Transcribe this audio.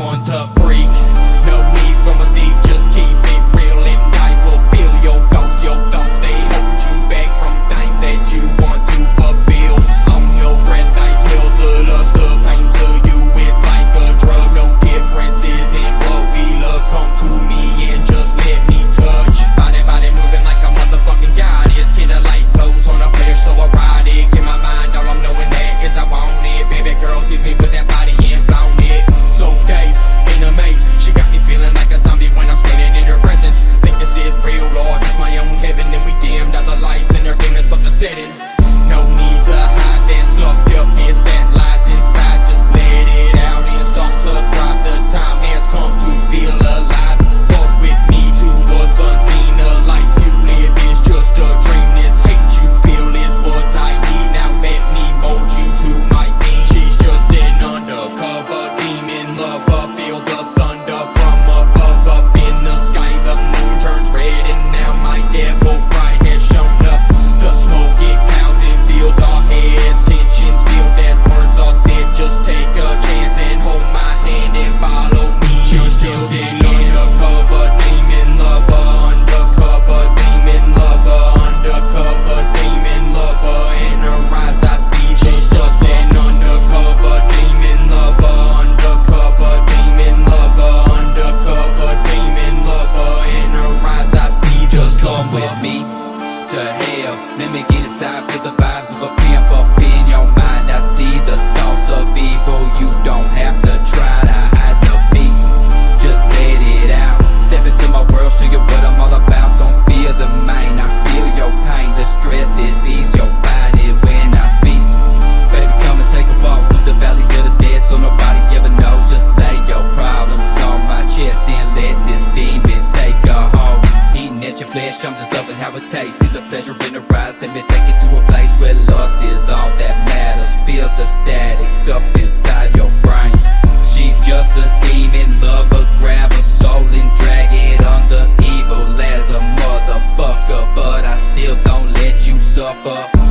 on tough. with me to hell. Let me get inside for the much, I'm just loving how it tastes. See the pleasure in her eyes, let me take it to a place where lust is all that matters. Feel the static up inside your brain. She's just a demon, lover, grab a soul and drag it under evil as a motherfucker. But I still don't let you suffer.